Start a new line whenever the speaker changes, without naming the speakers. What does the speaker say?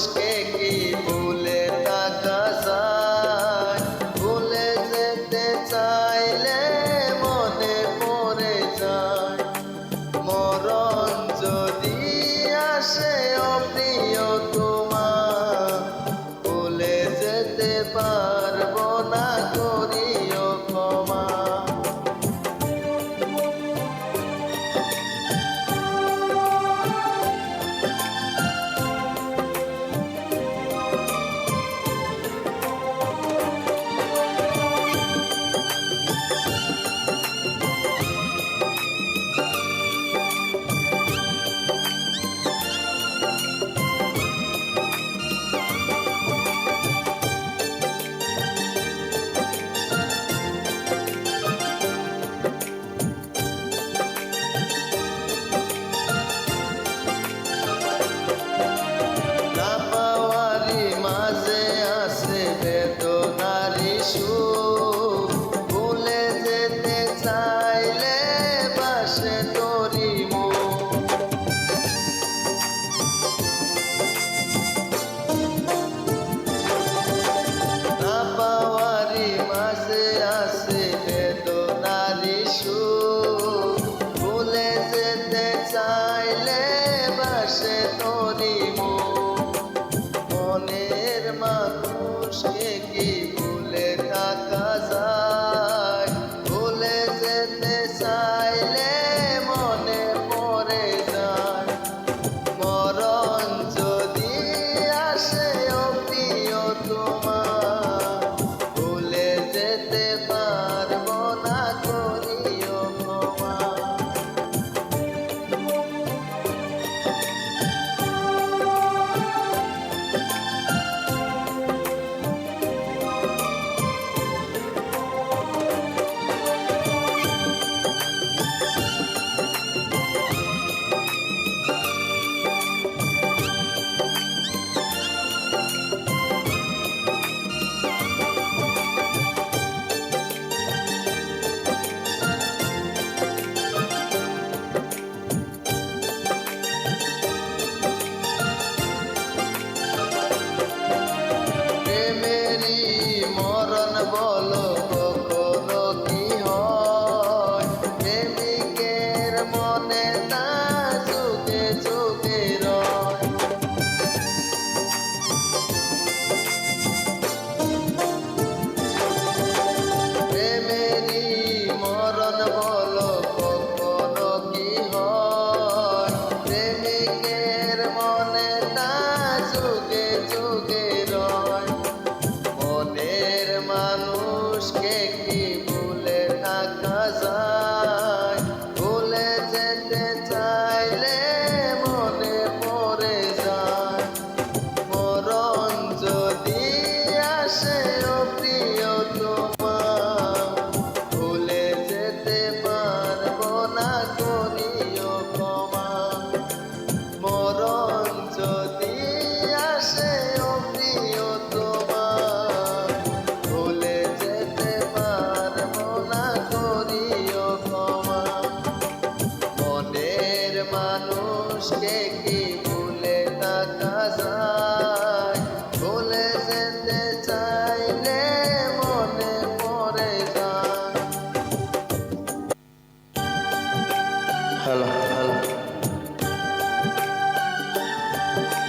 মানুষকে কি মানুষকে মানুষকে কি ভুলে থাকা যায়?